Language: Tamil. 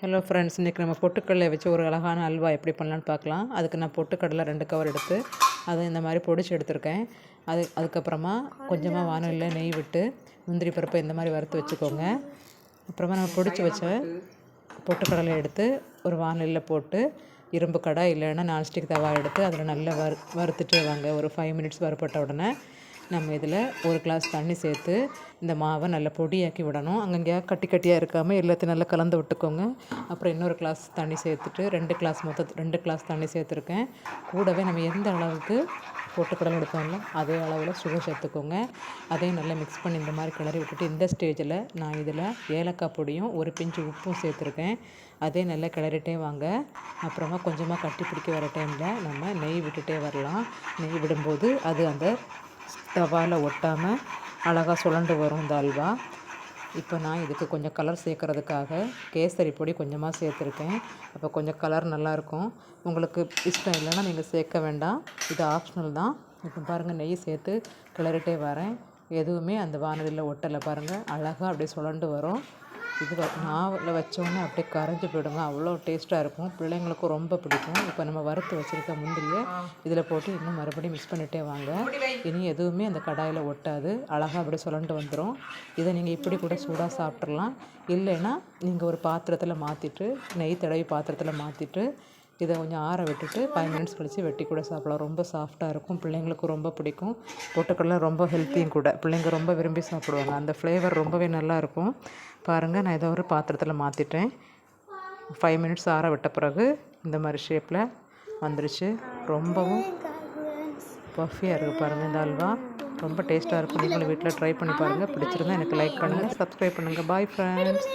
ஹலோ ஃப்ரெண்ட்ஸ் இன்றைக்கி நம்ம பொட்டுக்கடலை வச்சு ஒரு அழகான அல்வா எப்படி பண்ணலான்னு பார்க்கலாம். அதுக்கு நான் பொட்டுக்கடலை ரெண்டு கவர் எடுத்து அதை இந்த மாதிரி பொடிச்சு எடுத்திருக்கேன். அது அதுக்கப்புறமா கொஞ்சமாக வானொலியில் நெய் விட்டு முந்திரி பருப்பை இந்த மாதிரி வறுத்து வச்சுக்கோங்க. அப்புறமா நம்ம பொடிச்சு வச்ச பொட்டுக்கடலை எடுத்து ஒரு வானலில் போட்டு இரும்பு கடை இல்லைன்னா நான்ஸ்டிக் தவா எடுத்து அதில் நல்லா வறு வறுத்துட்டு வாங்க. ஒரு ஃபைவ் மினிட்ஸ் வறுப்பட்ட உடனே நம்ம இதில் ஒரு கிளாஸ் தண்ணி சேர்த்து இந்த மாவை நல்லா பொடியாக்கி விடணும். அங்கங்கேயா கட்டி கட்டியாக இருக்காமல் எல்லாத்தையும் நல்லா கலந்து விட்டுக்கோங்க. அப்புறம் இன்னொரு கிளாஸ் தண்ணி சேர்த்துட்டு ரெண்டு கிளாஸ் மொத்த ரெண்டு கிளாஸ் தண்ணி சேர்த்துருக்கேன். கூடவே நம்ம எந்த அளவுக்கு பொட்டுக்கடலை எடுத்தோம்ல அதே அளவில் சுகர் சேர்த்துக்கோங்க. அதையும் நல்லா மிக்ஸ் பண்ணி இந்த மாதிரி கிளறி விட்டுட்டு இந்த ஸ்டேஜில் நான் இதில் ஏலக்காய் பொடியும் ஒரு பிஞ்சு உப்பும் சேர்த்துருக்கேன். அதே நல்லா கிளறிட்டே வாங்க. அப்புறமா கொஞ்சமாக கட்டி பிடிக்க வர டைமில் நம்ம நெய் விட்டுட்டே வரலாம். நெய் விடும்போது அது அந்த தவாவில் ஒட்டாமல் அழகாக சுழண்டு வரும் இந்த அல்வா. இப்போ நான் இதுக்கு கொஞ்சம் கலர் சேர்க்குறதுக்காக கேசரி பொடி கொஞ்சமாக சேர்த்துருக்கேன். அப்போ கொஞ்சம் கலர் நல்லாயிருக்கும். உங்களுக்கு இஷ்டம் இல்லைன்னா நீங்கள் சேர்க்க வேண்டாம். இது ஆப்ஷனல் தான். இப்போ பாருங்கள் நெய் சேர்த்து கிளறிட்டே வரேன். எதுவுமே அந்த வானதியில் ஒட்டலை பாருங்கள் அழகாக அப்படியே சுழண்டு வரும். இது வ நாவில் வச்சோன்னே அப்படியே கரைஞ்சி போயிடுங்க. அவ்வளோ டேஸ்ட்டாக இருக்கும். பிள்ளைங்களுக்கும் ரொம்ப பிடிக்கும். இப்போ நம்ம வறுத்து வச்சுருக்க முந்திரியை இதில் போட்டு இன்னும் மறுபடியும் மிக்ஸ் பண்ணிகிட்டே வாங்க. இனி எதுவுமே அந்த கடாயில் ஒட்டாது. அழகாக அப்படியே சுழண்டு வந்துடும் இதை நீங்கள் இப்படி கூட சூடாக சாப்பிட்றலாம் இல்லைன்னா நீங்கள் ஒரு பாத்திரத்தில் மாற்றிட்டு நெய் தடவி பாத்திரத்தில் மாற்றிட்டு இதை கொஞ்சம் ஆற விட்டுட்டு ஃபைவ் மினிட்ஸ் கழித்து வெட்டி கூட சாப்பிடலாம். ரொம்ப சாஃப்டாக இருக்கும். பிள்ளைங்களுக்கு ரொம்ப பிடிக்கும். பொட்டுக்கடலை ரொம்ப ஹெல்த்தியும் கூட. பிள்ளைங்க ரொம்ப விரும்பி சாப்பிடுவாங்க. அந்த ஃப்ளேவர் ரொம்பவே நல்லாயிருக்கும் பாருங்கள் நான் ஏதோ ஒரு பாத்திரத்தில் மாற்றிட்டேன் ஃபைவ் மினிட்ஸ் ஆற விட்ட பிறகு இந்த மாதிரி ஷேப்பில் வந்துருச்சு. ரொம்பவும் பஃபியாக இருக்குது பாருங்கள் இந்த அல்வா. ரொம்ப டேஸ்ட்டாக இருக்கும். நீங்களும் வீட்டில் ட்ரை பண்ணி பாருங்கள் பிடிச்சிருந்தா எனக்கு லைக் பண்ணுங்கள் சப்ஸ்கிரைப் பண்ணுங்கள் பாய் ஃப்ரெண்ட்ஸ்